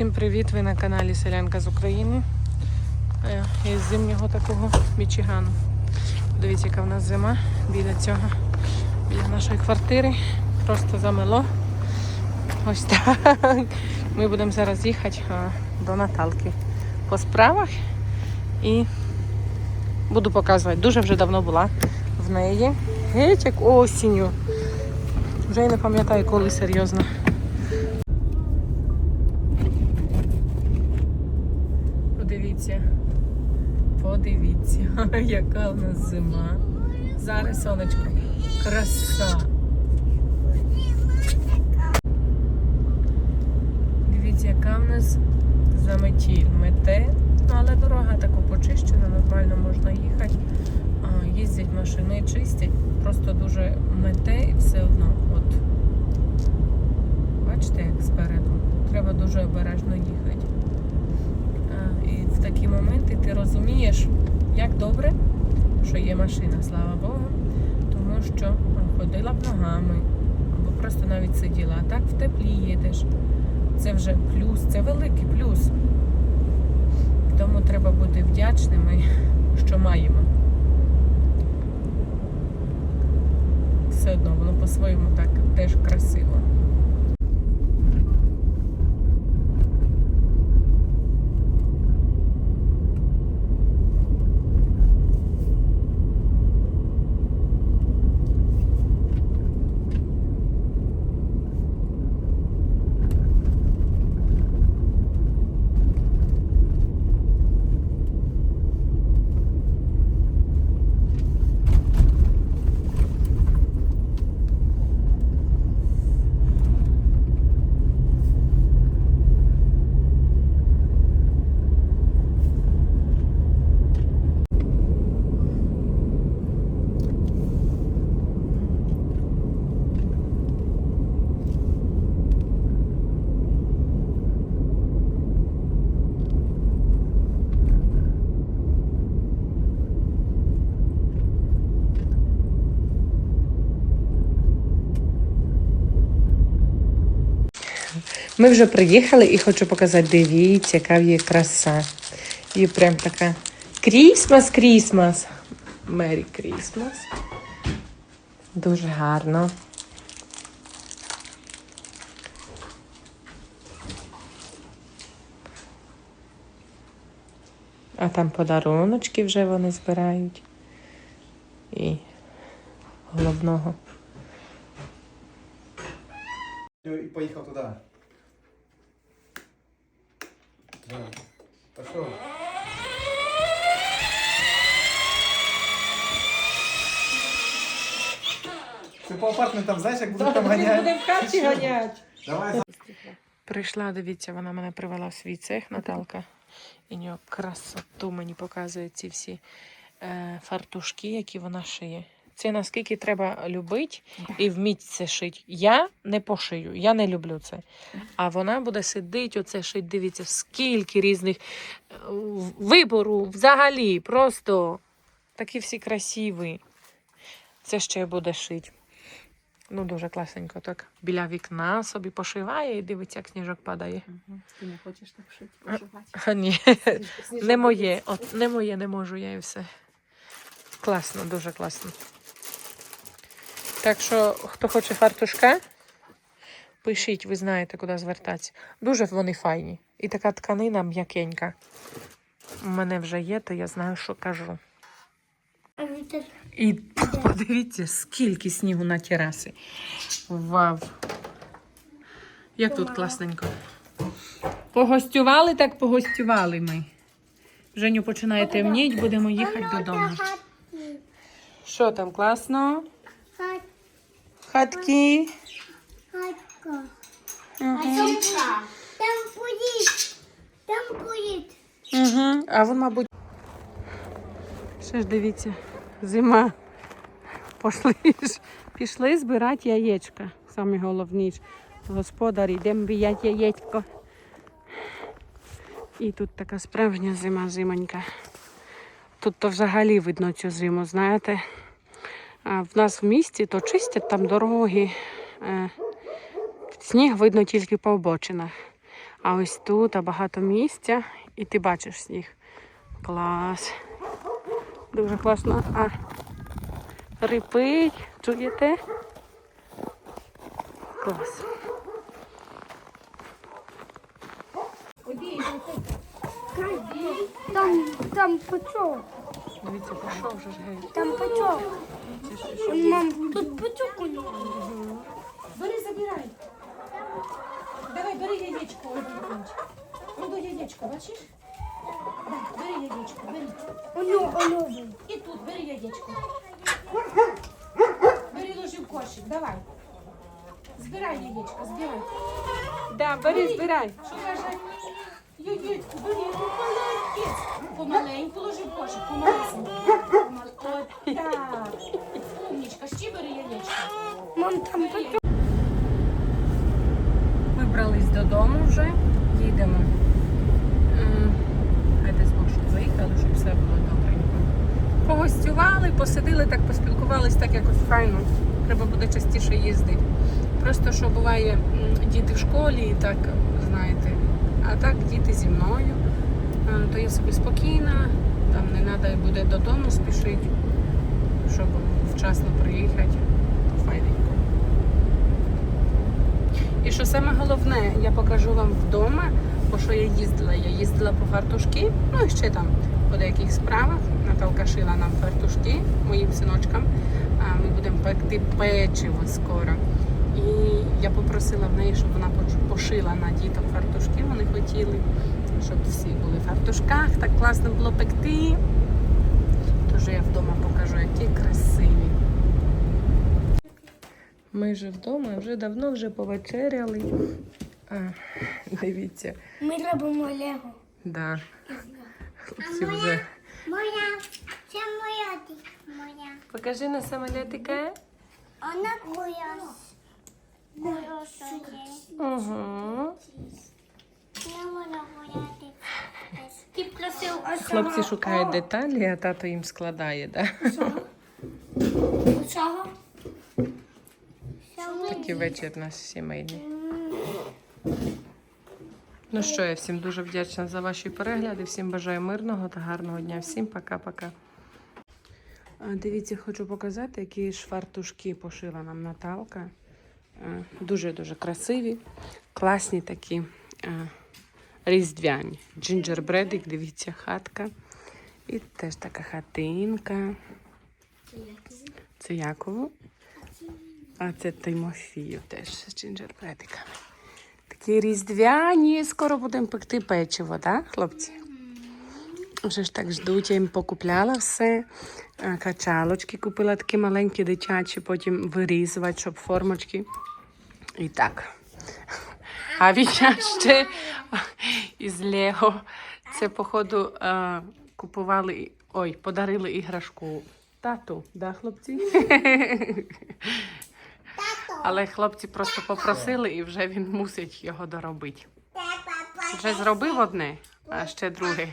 Всім привіт! Ви на каналі Селянка з України. Е, Із зимнього такого Мічигану. Дивіться, яка в нас зима біля цього, біля нашої квартири. Просто замело. Ось так. Ми будемо зараз їхати до Наталки по справах і буду показувати. Дуже вже давно була в неї. Геть як осінню. Вже й не пам'ятаю, коли серйозно. Подивіться. Подивіться, яка в нас зима. Зараз сонечко. Краса. Дивіться, яка в нас заметіль. Мете, ну, але дорога така почищена, нормально можна їхати. Їздять машини, чистять, просто дуже мете і все одно. От. Бачите, як спереду. Треба дуже обережно їхати. В такі моменти ти розумієш, як добре, що є машина, слава Богу, тому що ходила б ногами або просто навіть сиділа. А так в теплі їдеш. Це вже плюс, це великий плюс. Тому треба бути вдячними, що маємо. Все одно воно по-своєму так теж красиво. Ми вже приїхали і хочу показати, дивіться, яка в її краса. І прям така Крісмас, Крісмас. Мері Крісмас. Дуже гарно. А там подаруночки вже вони збирають. І головного. И поехал туда. Да. Пошел. Ты по апартментам знаешь, як будуть там ганяти? в. Давай за- Прийшла, дивіться, вона мене привела в свій цех, Наталка. І нього красоту мені показує ці всі е, фартушки, які вона шиє. Це наскільки треба любити і вміти це шити. Я не пошию, я не люблю це. А вона буде сидіти, оце шить, дивіться, скільки різних е, вибору взагалі. Просто такі всі красиві. Це ще буде шити. Ну, дуже класненько так. Біля вікна собі пошиває і дивиться, як сніжок падає. Ти не хочеш так шити, поживати. А, ні, не моє. От не моє, не можу я і все. Класно, дуже класно. Так що, хто хоче фартушка, пишіть, ви знаєте, куди звертатися. Дуже вони файні. І така тканина м'якенька. У мене вже є, то я знаю, що кажу. І подивіться, скільки снігу на тераси. Вау. Як тут класненько. Погостювали, так погостювали ми. Женю починає темніть, будемо їхати додому. Що там класно? Хатки. Хатка. Угу. Там поїдь. Там поїдь. Угу. А вон, мабуть. Ще ж дивіться, зима. Пішли, ж, пішли збирати яєчка. Самі головніше. Господарі, йдемо біять яєчко. І тут така справжня зима, зимонька. Тут то взагалі видно цю зиму, знаєте. В нас в місті то чистять там дороги. Е, Сніг видно тільки по обочинах. А ось тут багато місця, і ти бачиш сніг. Клас. Дуже класно. А рипить, чуєте? Клас. Там, там пучок. Дивіться, пішов вже ж геть. Там пучок. Мам, тут пучок у нього. Бери, забирай. Давай, бери яєчко, Іванович. Ну, яєчко, бачиш? Да, бери яєчко, бери. У нього. І тут бери яєчко. Бери ложи в кошик, давай. Збирай яєчко, збирай. Да, бери, збирай. Бери, ну молодець. Помаленьку ложи в кошик, помаленьку. Помал- От так. Умнічка, ще бери яєчко. Мам, там пучок. Вибрались додому вже, їдемо. М, Хай десь виїхали, щоб все було добренько. Погостювали, посиділи, так поспілкувались, так якось файно. Треба буде частіше їздити. Просто що буває м, діти в школі і так, знаєте, а так діти зі мною. Е, То я собі спокійна, там не треба буде додому спішити, щоб вчасно приїхати. Файненько. І що саме головне, я покажу вам вдома, бо що я їздила. Я їздила по фартушки, ну і ще там по деяких справах. Наталка шила нам фартушки моїм синочкам. Ми будемо пекти печиво скоро. І я попросила в неї, щоб вона пошила на діток фартушки. Вони хотіли, щоб всі були в фартушках. Так класно було пекти. Тож я вдома покажу, які красиві. Ми вже вдома, вже давно вже повечеряли. А, дивіться, Ми робимо Лего. да. Хлопці вже. Моя, це моя моя. Покажи на самолітика. Вона моя. Угу. Ти. Просив Хлопці шукають деталі, а тато їм складає, да? Чого? Такий вечір у нас сімейний. Ну що, я всім дуже вдячна за ваші перегляди. Всім бажаю мирного та гарного дня. Всім пока-пока. Дивіться, хочу показати, які ж фартушки пошила нам Наталка. Е, Дуже-дуже красиві, класні такі е, різдвяні. Джинджербредик, дивіться, хатка. І теж така хатинка. Це Якову. А це Тимофію теж з джинджербредиками. Такі різдвяні. Скоро будемо пекти печиво, так, хлопці? Вже ж так ждуть, я їм покупляла все. Е, Качалочки купила такі маленькі дитячі, потім вирізувати, щоб формочки. І так. А Вітя ще із Лего. Це, походу, е, купували, ой, подарили іграшку тату, да, хлопці? Але хлопці просто попросили і вже він мусить його доробити. Вже зробив одне, а ще друге.